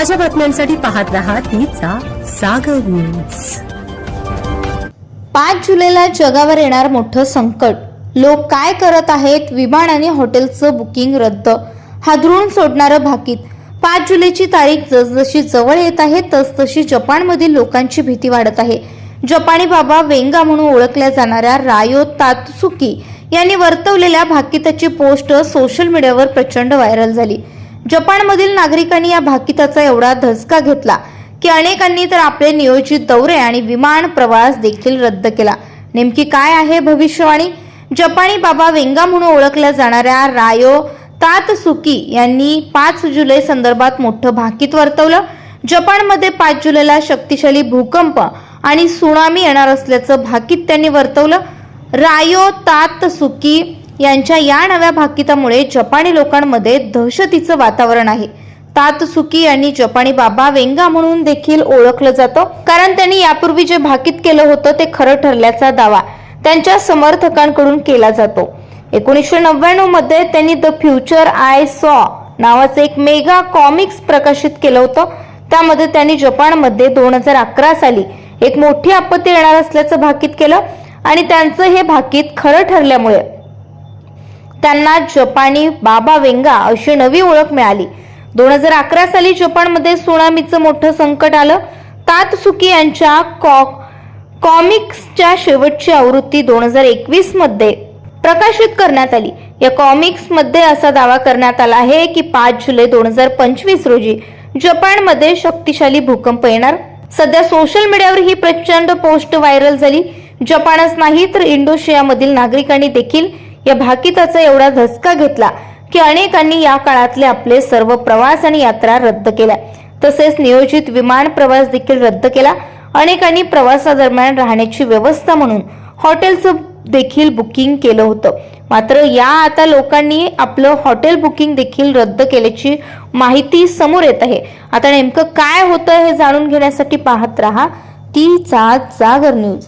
ताज्या बातम्यांसाठी पाहत रहा तिचा सागर न्यूज पाच जुलैला जगावर येणार मोठं संकट. लोक काय करत आहेत? विमान आणि हॉटेलचं बुकिंग रद्द. हादरून सोडणारं भाकीत. पाच जुलैची तारीख जसजशी जवळ येत आहे तसतशी जपानमधील लोकांची भीती वाढत आहे. जपानी बाबा वेंगा म्हणून ओळखल्या जाणाऱ्या रायो तात्सुकी यांनी वर्तवलेल्या भाकिताची पोस्ट सोशल मीडियावर प्रचंड व्हायरल झाली. जपानमधील नागरिकांनी या भाकिताचा एवढा धसका घेतला की अनेकांनी तर आपले नियोजित दौरे आणि विमान प्रवास देखील रद्द केला. नेमकी काय आहे भविष्यवाणी? जपानी बाबा वेंगा म्हणून ओळखल्या जाणाऱ्या रायो तातसुकी यांनी पाच जुलै संदर्भात मोठं भाकीत वर्तवलं. जपानमध्ये पाच जुलैला शक्तिशाली भूकंप आणि सुनामी येणार असल्याचं भाकीत त्यांनी वर्तवलं. रायो तातसुकी यांच्या या नव्या भाकितामुळे जपानी लोकांमध्ये दहशतीचं वातावरण आहे. तातसुकी यांनी जपानी बाबा वेंगा म्हणून देखील ओळखलं जातं. कारण त्यांनी यापूर्वी जे भाकीत केलं होतं ते खरं ठरल्याचा दावा त्यांच्या समर्थकांकडून केला जातो. एकोणीसशे नव्याण्णवमध्ये त्यांनी द फ्युचर आय सॉ नावाचं एक मेगा कॉमिक्स प्रकाशित केलं होतं. त्यामध्ये त्यांनी जपानमध्ये दोन हजार अकरा साली एक मोठी आपत्ती येणार असल्याचं भाकीत केलं आणि त्यांचं हे भाकीत खरं ठरल्यामुळे त्यांना जपानी बाबा वेंगा अशी नवी ओळख मिळाली. दोन हजार अकरा साली जपानमध्ये सुनामीचं मोठं संकट आलं. तातसुकी यांच्या कॉ कॉमिक्सच्या शेवटची आवृत्ती दोन हजार एकवीसमध्ये प्रकाशित करण्यात आली. या कॉमिक्समध्ये असा दावा करण्यात आला आहे की पाच जुलै दोन हजार पंचवीस रोजी जपानमध्ये शक्तिशाली भूकंप येणार. सध्या सोशल मीडियावर ही प्रचंड पोस्ट व्हायरल झाली. जपानच नाही तर इंडोशियामधील नागरिकांनी देखील या भाकिताचा एवढा धसका घेतला की अनेकांनी या काळातले आपले सर्व प्रवास आणि यात्रा रद्द केल्या. तसेच नियोजित विमान प्रवास देखील रद्द केला. अनेकांनी प्रवासादरम्यान राहण्याची व्यवस्था म्हणून हॉटेलचं देखील बुकिंग केलं होतं. मात्र या आता लोकांनी आपलं हॉटेल बुकिंग देखील रद्द केल्याची माहिती समोर येत आहे. आता नेमकं काय होतं हे जाणून घेण्यासाठी पाहत राहा. ती जागर न्यूज.